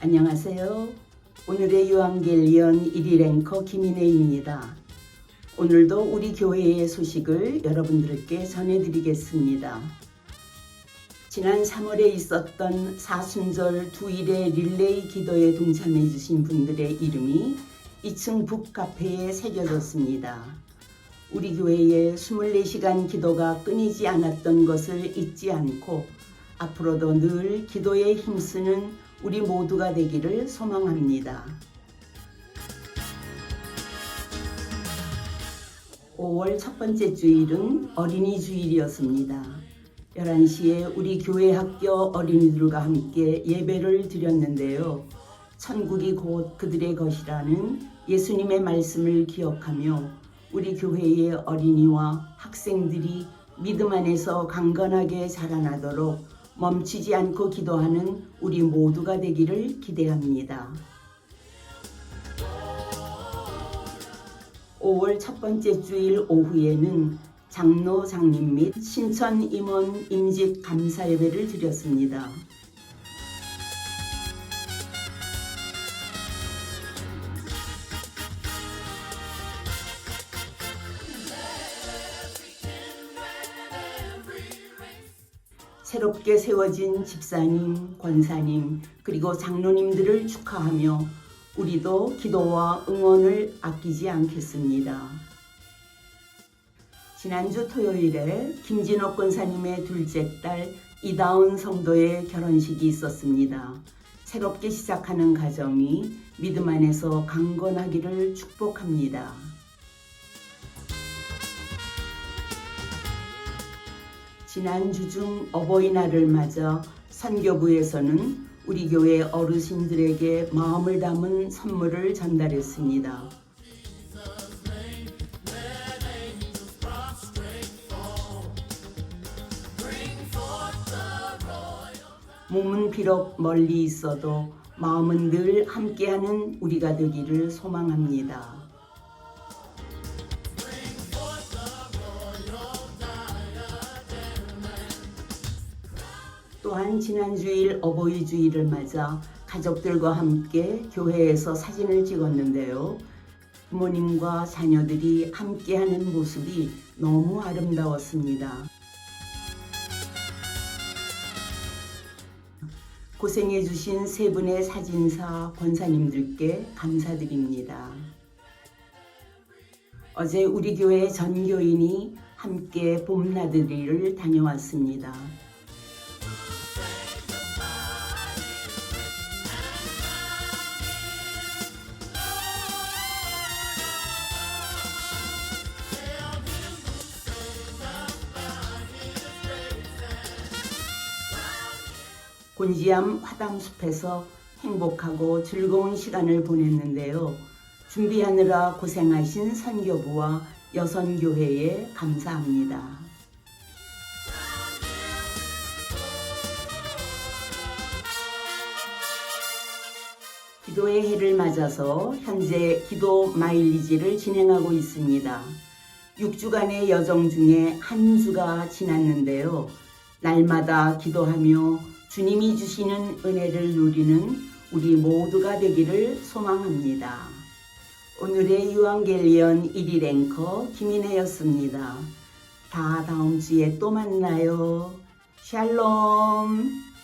안녕하세요. 오늘의 유한겔리언 1일 앵커 김인혜입니다. 오늘도 우리 교회의 소식을 여러분들께 전해드리겠습니다. 지난 3월에 있었던 사순절 두일의 릴레이 기도에 동참해 주신 분들의 이름이 2층 북카페에 새겨졌습니다. 우리 교회의 24시간 기도가 끊이지 않았던 것을 잊지 않고 앞으로도 늘 기도에 힘쓰는 우리 모두가 되기를 소망합니다. 5월 첫 번째 주일은 어린이 주일이었습니다. 11시에 우리 교회 학교 어린이들과 함께 예배를 드렸는데요. 천국이 곧 그들의 것이라는 예수님의 말씀을 기억하며 우리 교회의 어린이와 학생들이 믿음 안에서 강건하게 자라나도록 멈추지 않고 기도하는 우리 모두가 되기를 기대합니다. 5월 첫 번째 주일 오후에는 장로 장님 및 신천 임원 임직 감사 예배를 드렸습니다. 새롭게 세워진 집사님, 권사님, 그리고 장로님들을 축하하며 우리도 기도와 응원을 아끼지 않겠습니다. 지난주 토요일에 김진옥 권사님의 둘째 딸 이다운 성도의 결혼식이 있었습니다. 새롭게 시작하는 가정이 믿음 안에서 강건하기를 축복합니다. 지난주 중 어버이날을 맞아 선교부에서는 우리 교회 어르신들에게 마음을 담은 선물을 전달했습니다. 몸은 비록 멀리 있어도 마음은 늘 함께하는 우리가 되기를 소망합니다. 또한 지난 주일 어버이 주일을 맞아 가족들과 함께 교회에서 사진을 찍었는데요. 부모님과 자녀들이 함께하는 모습이 너무 아름다웠습니다. 고생해주신 세 분의 사진사 권사님들께 감사드립니다. 어제 우리 교회 전교인이 함께 봄나들이를 다녀왔습니다. 곤지암 화담숲에서 행복하고 즐거운 시간을 보냈는데요. 준비하느라 고생하신 선교부와 여선교회에 감사합니다. 기도의 해를 맞아서 현재 기도 마일리지를 진행하고 있습니다. 6주간의 여정 중에 한 주가 지났는데요. 날마다 기도하며 주님이 주시는 은혜를 누리는 우리 모두가 되기를 소망합니다. 오늘의 유한겔리언 1일 앵커 김인혜였습니다. 다 다음 주에 또 만나요. 샬롬.